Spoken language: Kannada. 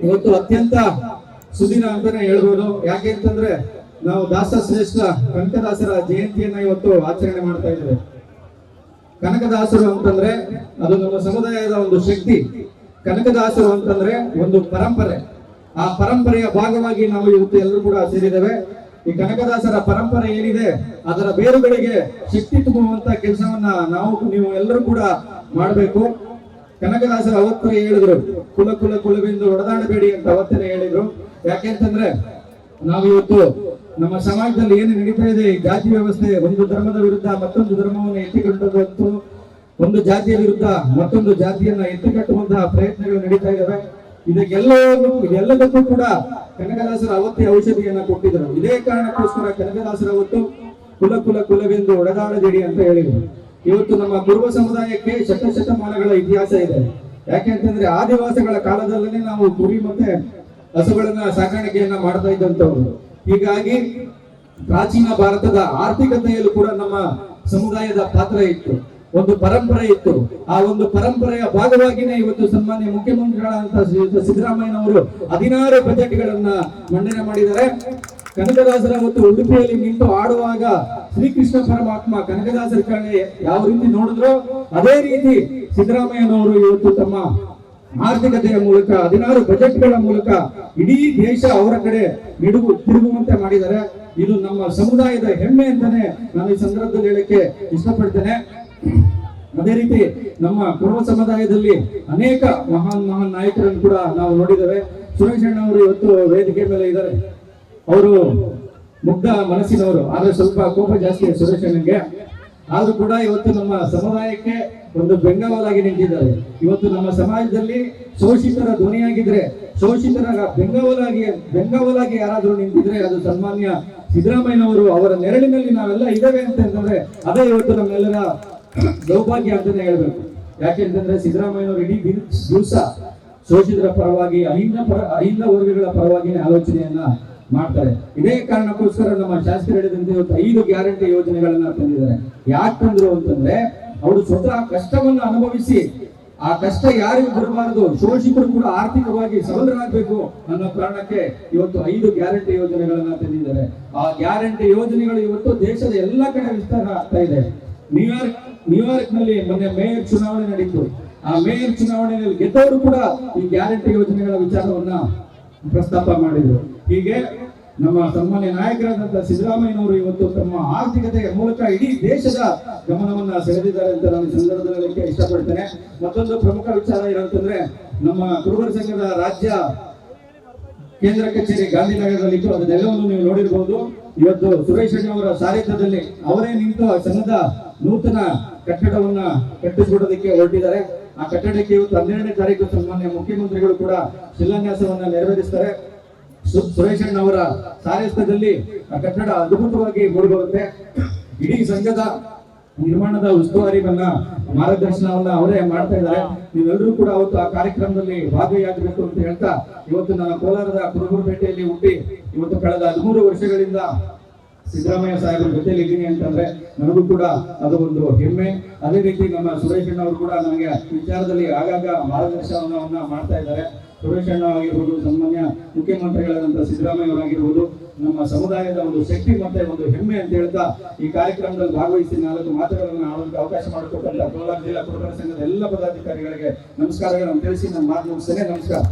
ಇವತ್ತು ಅತ್ಯಂತ ಸುದಿನ ಅಂತಾನೆ ಹೇಳ್ಬೋದು. ಯಾಕೆ ಅಂತಂದ್ರೆ ನಾವು ದಾಸ ಶ್ರೇಷ್ಠ ಕನಕದಾಸರ ಜಯಂತಿಯನ್ನ ಇವತ್ತು ಆಚರಣೆ ಮಾಡ್ತಾ ಇದ್ದೇವೆ. ಕನಕದಾಸರು ಅಂತಂದ್ರೆ ಅದು ನಮ್ಮ ಸಮುದಾಯದ ಒಂದು ಶಕ್ತಿ. ಕನಕದಾಸರು ಅಂತಂದ್ರೆ ಒಂದು ಪರಂಪರೆ. ಆ ಪರಂಪರೆಯ ಭಾಗವಾಗಿ ನಾವು ಇವತ್ತು ಎಲ್ಲರೂ ಕೂಡ ಸೇರಿದ್ದೇವೆ. ಈ ಕನಕದಾಸರ ಪರಂಪರೆ ಏನಿದೆ, ಅದರ ಬೇರುಗಳಿಗೆ ಶಕ್ತಿ ತುಂಬುವಂತ ಕೆಲಸವನ್ನ ನಾವು, ನೀವು ಎಲ್ಲರೂ ಕೂಡ ಮಾಡಬೇಕು. ಕನಕದಾಸರು ಅವತ್ತೇ ಹೇಳಿದ್ರು, ಕುಲ ಕುಲ ಕುಲವೆಂದು ಹೊಡೆದಾಡಬೇಡಿ ಅಂತ ಅವತ್ತೇ ಹೇಳಿದ್ರು. ಯಾಕೆಂತಂದ್ರೆ ನಾವು ಇವತ್ತು ನಮ್ಮ ಸಮಾಜದಲ್ಲಿ ಏನು ನಡೀತಾ ಇದೆ, ಈ ಜಾತಿ ವ್ಯವಸ್ಥೆ ಒಂದು ಧರ್ಮದ ವಿರುದ್ಧ ಮತ್ತೊಂದು ಧರ್ಮವನ್ನು ಎತ್ತಿಕೊಂಡದಂತೂ ಒಂದು ಜಾತಿಯ ವಿರುದ್ಧ ಮತ್ತೊಂದು ಜಾತಿಯನ್ನ ಎತ್ತಿಕಟ್ಟುವಂತಹ ಪ್ರಯತ್ನಗಳು ನಡೀತಾ ಇದಾವೆ. ಇದಕ್ಕೆಲ್ಲವನ್ನು ಎಲ್ಲದಕ್ಕೂ ಕೂಡ ಕನಕದಾಸರ ಅವತ್ತೇ ಔಷಧಿಯನ್ನ ಕೊಟ್ಟಿದ್ರು ಇದೇ ಕಾರಣಕ್ಕೋಸ್ಕರ ಕನಕದಾಸರ ಅವತ್ತು ಕುಲ ಕುಲ ಕುಲವೆಂದು ಒಡೆದಾಡಬೇಡಿ ಅಂತ ಹೇಳಿದರು. ಇವತ್ತು ನಮ್ಮ ಕುರುಬ ಸಮುದಾಯಕ್ಕೆ ಶತಶತಮಾನಗಳ ಇತಿಹಾಸ ಇದೆ. ಯಾಕೆಂತಂದ್ರೆ ಆದಿವಾಸಿಗಳ ಕಾಲದಲ್ಲೇ ನಾವು ಕುರಿ ಮತ್ತೆ ಹಸುಗಳನ್ನ ಸಾಕಾಣಿಕೆಯನ್ನ ಮಾಡ್ತಾ ಇದ್ದಂತವ್ರು ಹೀಗಾಗಿ ಪ್ರಾಚೀನ ಭಾರತದ ಆರ್ಥಿಕತೆಯಲ್ಲೂ ಕೂಡ ನಮ್ಮ ಸಮುದಾಯದ ಪಾತ್ರ ಇತ್ತು. ಒಂದು ಪರಂಪರೆ ಇತ್ತು. ಆ ಒಂದು ಪರಂಪರೆಯ ಭಾಗವಾಗಿನೇ ಇವತ್ತು ಸನ್ಮಾನ್ಯ ಮುಖ್ಯಮಂತ್ರಿಗಳಂತ ಶ್ರೀಯುತ ಸಿದ್ದರಾಮಯ್ಯನವರು ಹದಿನಾರು ಬಜೆಟ್ಗಳನ್ನ ಮಂಡನೆ ಮಾಡಿದ್ದಾರೆ. ಕನಕದಾಸರ ಮತ್ತು ಉಡುಪಿಯಲ್ಲಿ ನಿಂತು ಆಡುವಾಗ ಶ್ರೀಕೃಷ್ಣ ಪರಮಾತ್ಮ ಕನಕದಾಸರ ಕಡೆ ಯಾವ ರೀತಿ ನೋಡಿದ್ರು ಅದೇ ರೀತಿ ಸಿದ್ದರಾಮಯ್ಯನವರು ಇವತ್ತು ತಮ್ಮ ಆರ್ಥಿಕತೆಯ ಮೂಲಕ, ಹದಿನಾರು ಬಜೆಟ್ಗಳ ಮೂಲಕ ಇಡೀ ದೇಶ ಅವರ ಕಡೆ ನಿಡುಗು ತಿರುಗುವಂತೆ ಮಾಡಿದ್ದಾರೆ. ಇದು ನಮ್ಮ ಸಮುದಾಯದ ಹೆಮ್ಮೆ ಅಂತಾನೆ ನಾನು ಈ ಸಂದರ್ಭದಲ್ಲಿ ಹೇಳಕ್ಕೆ ಇಷ್ಟಪಡ್ತೇನೆ. ಅದೇ ರೀತಿ ನಮ್ಮ ಪೂರ್ವ ಸಮುದಾಯದಲ್ಲಿ ಅನೇಕ ಮಹಾನ್ ಮಹಾನ್ ನಾಯಕರನ್ನು ಕೂಡ ನಾವು ನೋಡಿದ್ದೇವೆ. ಸುರೇಶ್ ಅಣ್ಣ ಅವರು ಇವತ್ತು ವೇದಿಕೆ ಮೇಲೆ ಇದ್ದಾರೆ. ಅವರು ಮುಗ್ಧ ಮನಸ್ಸಿನವರು. ಆದ್ರೆ ಸ್ವಲ್ಪ ಕೋಪ ಜಾಸ್ತಿ ಸುರೇಶ್ ಅಣ್ಣಂಗೆ ಆದ್ರೂ ಕೂಡ ಇವತ್ತು ನಮ್ಮ ಸಮುದಾಯಕ್ಕೆ ಒಂದು ಬೆಂಗಾವಲಾಗಿ ನಿಂತಿದ್ದಾರೆ. ಇವತ್ತು ನಮ್ಮ ಸಮಾಜದಲ್ಲಿ ಶೋಷಿತರ ಧ್ವನಿಯಾಗಿದ್ರೆ, ಶೋಷಿತರ ಬೆಂಗಾವಲಾಗಿ ಬೆಂಗಾವಲಾಗಿ ಯಾರಾದ್ರೂ ನಿಂತಿದ್ರೆ ಅದು ಸನ್ಮಾನ್ಯ ಸಿದ್ದರಾಮಯ್ಯನವರು ಅವರ ನೆರಳಿನಲ್ಲಿ ನಾವೆಲ್ಲ ಇದ್ದೇವೆ ಅಂತ ಅಂತಂದ್ರೆ ಅದೇ ಇವತ್ತು ನಮ್ಮೆಲ್ಲರ ಸೌಭಾಗ್ಯ ಅಂತಾನೆ ಹೇಳ್ಬೇಕು. ಯಾಕೆಂತಂದ್ರೆ ಸಿದ್ದರಾಮಯ್ಯನವರು ಇಡೀ ದಿವಸ ಶೋಷಿತರ ಪರವಾಗಿ, ಅಹಿಂದ ಪರ, ಅಹಿಂದ ವರ್ಗಗಳ ಪರವಾಗಿನೇ ಆಲೋಚನೆಯನ್ನ ಮಾಡ್ತಾರೆ. ಇದೇ ಕಾರಣಕ್ಕೋಸ್ಕರ ನಮ್ಮ ಶಾಸ್ತ್ರಿ ಹೇಳಿದಂತೆ ಇವತ್ತು ಐದು ಗ್ಯಾರಂಟಿ ಯೋಜನೆಗಳನ್ನ ತಂದಿದ್ದಾರೆ. ಯಾಕೆ ತಂದ್ರು ಅಂತಂದ್ರೆ, ಅವರು ಸ್ವತಃ ಕಷ್ಟವನ್ನ ಅನುಭವಿಸಿ, ಆ ಕಷ್ಟ ಯಾರಿಗೂ ಬರಬಾರದು ಶೋಷಿತರು ಕೂಡ ಆರ್ಥಿಕವಾಗಿ ಸಬಲರಾಗಬೇಕು ಅನ್ನೋ ಕಾರಣಕ್ಕೆ ಇವತ್ತು ಐದು ಗ್ಯಾರಂಟಿ ಯೋಜನೆಗಳನ್ನ ತಂದಿದ್ದಾರೆ. ಆ ಗ್ಯಾರಂಟಿ ಯೋಜನೆಗಳು ಇವತ್ತು ದೇಶದ ಎಲ್ಲ ಕಡೆ ವಿಸ್ತಾರ ಆಗ್ತಾ ಇದೆ. ನ್ಯೂಯಾರ್ಕ್ ನ್ಯೂಯಾರ್ಕ್ನಲ್ಲಿ ಮೊನ್ನೆ ಮೇಯರ್ ಚುನಾವಣೆ ನಡೀತು. ಆ ಮೇಯರ್ ಚುನಾವಣೆಯಲ್ಲಿ ಗೆದ್ದವರು ಕೂಡ ಈ ಗ್ಯಾರಂಟಿ ಯೋಜನೆಗಳ ವಿಚಾರವನ್ನ ಪ್ರಸ್ತಾಪ ಮಾಡಿದರು. ಹೀಗೆ ನಮ್ಮ ಸನ್ಮಾನ್ಯ ನಾಯಕರಾದಂತಹ ಸಿದ್ದರಾಮಯ್ಯನವರು ಇವತ್ತು ತಮ್ಮ ಆರ್ಥಿಕತೆಯ ಮೂಲಕ ಇಡೀ ದೇಶದ ಗಮನವನ್ನ ಸೆಳೆದಿದ್ದಾರೆ ಅಂತ ನಾನು ಸಂದರ್ಭದಲ್ಲಿ ಇಷ್ಟಪಡ್ತೇನೆ. ಮತ್ತೊಂದು ಪ್ರಮುಖ ವಿಚಾರ ಏನಂತಂದ್ರೆ, ನಮ್ಮ ಕುರುಬರ ಸಂಘದ ರಾಜ್ಯ ಕೇಂದ್ರ ಕಚೇರಿ ಗಾಂಧಿನಗರದಲ್ಲಿತ್ತು ಅದನ್ನೆಲ್ಲವನ್ನು ನೀವು ನೋಡಿರ್ಬೋದು. ಇವತ್ತು ಸುರೇಶ್ ಅವರ ಸಾರಥ್ಯದಲ್ಲಿ ಅವರೇ ನಿಂತು ಸಂಘದ ನೂತನ ಕಟ್ಟಡವನ್ನ ಕಟ್ಟಿಸಿಕೊಡೋದಕ್ಕೆ ಹೊರಟಿದ್ದಾರೆ. ಆ ಕಟ್ಟಡಕ್ಕೆ ಇವತ್ತು ಹನ್ನೆರಡನೇ ತಾರೀಕು ಸನ್ಮಾನ್ಯ ಮುಖ್ಯಮಂತ್ರಿಗಳು ಕೂಡ ಶಿಲಾನ್ಯಾಸವನ್ನ ನೆರವೇರಿಸ್ತಾರೆ. ಸುರೇಶ್ ಅಣ್ಣ ಅವರ ಸಾರಥ್ಯದಲ್ಲಿ ಆ ಕಟ್ಟಡ ಅದ್ಭುತವಾಗಿ ಮೂಡಿಬರುತ್ತೆ. ಇಡೀ ಸಂಘದ ನಿರ್ಮಾಣದ ಉಸ್ತುವಾರಿವನ್ನ ಮಾರ್ಗದರ್ಶನವನ್ನ ಅವರೇ ಮಾಡ್ತಾ ಇದ್ದಾರೆ. ನೀವೆಲ್ಲರೂ ಕೂಡ ಅವತ್ತು ಆ ಕಾರ್ಯಕ್ರಮದಲ್ಲಿ ಭಾಗಿಯಾಗಬೇಕು ಅಂತ ಹೇಳ್ತಾ, ಇವತ್ತು ನನ್ನ ಕೋಲಾರದ ಕುರುಬುರಪೇಟೆಯಲ್ಲಿ ಹುಟ್ಟಿ, ಇವತ್ತು ಕಳೆದ ಹದಿಮೂರು ವರ್ಷಗಳಿಂದ ಸಿದ್ದರಾಮಯ್ಯ ಸಾಹೇಬರ ಜೊತೆಲಿ ಇದ್ದೀನಿ ಅಂತಂದ್ರೆ ನನಗೂ ಕೂಡ ಅದು ಒಂದು ಹೆಮ್ಮೆ. ಅದೇ ರೀತಿ ನಮ್ಮ ಸುರೇಶ್ ಅವರು ಕೂಡ ನನಗೆ ವಿಚಾರದಲ್ಲಿ ಆಗಾಗ ಮಾರ್ಗದರ್ಶನವನ್ನ ಮಾಡ್ತಾ ಇದ್ದಾರೆ. ಸುರೇಶ್ ಅಣ್ಣ ಆಗಿರ್ಬೋದು, ಸನ್ಮಾನ್ಯ ಮುಖ್ಯಮಂತ್ರಿಗಳಾದಂತಹ ಸಿದ್ದರಾಮಯ್ಯ ಅವರಾಗಿರ್ಬೋದು, ನಮ್ಮ ಸಮುದಾಯದ ಒಂದು ಶಕ್ತಿ ಮತ್ತೆ ಒಂದು ಹೆಮ್ಮೆ ಅಂತ ಹೇಳ್ತಾ ಈ ಕಾರ್ಯಕ್ರಮದಲ್ಲಿ ಭಾಗವಹಿಸಿ ನಾಲ್ಕು ಮಾತುಗಳನ್ನು ಆಡೋದಕ್ಕೆ ಅವಕಾಶ ಮಾಡಿಕೊಟ್ಟಂತ ಕೋಲಾರ ಜಿಲ್ಲಾ ಕುರುಬರ ಸಂಘದ ಎಲ್ಲ ಪದಾಧಿಕಾರಿಗಳಿಗೆ ನಮಸ್ಕಾರಗಳನ್ನು ತಿಳಿಸಿ ನಮ್ಮ ಮಾತು ಮುಗಿಸ್ತೇನೆ. ನಮಸ್ಕಾರ.